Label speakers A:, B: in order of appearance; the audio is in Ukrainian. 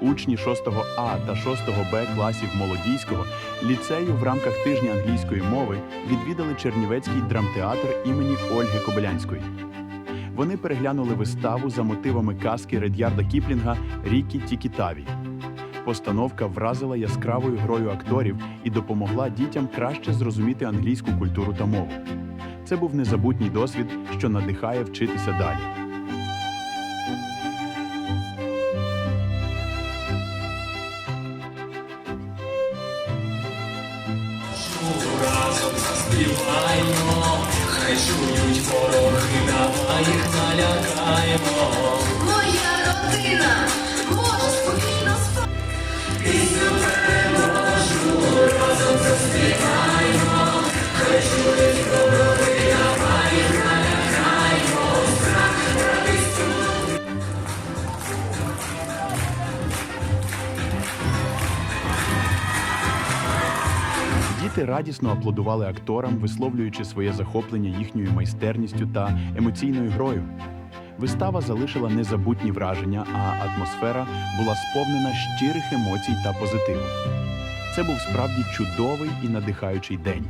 A: Учні 6 А та 6 Б класів Молодійського ліцею в рамках тижня англійської мови відвідали Чернівецький драмтеатр імені Ольги Кобилянської. Вони переглянули виставу за мотивами казки Редярда Кіплінга Рікі Тікітаві. Постановка вразила яскравою грою акторів і допомогла дітям краще зрозуміти англійську культуру та мову. Це був незабутній досвід, що надихає вчитися далі.
B: Заспіваємо, хай чують вороги, давай їх налякаємо.
C: Моя родина може спокійно спати.
A: Діти радісно аплодували акторам, висловлюючи своє захоплення їхньою майстерністю та емоційною грою. Вистава залишила незабутні враження, а атмосфера була сповнена щирих емоцій та позитиву. Це був справді чудовий і надихаючий день.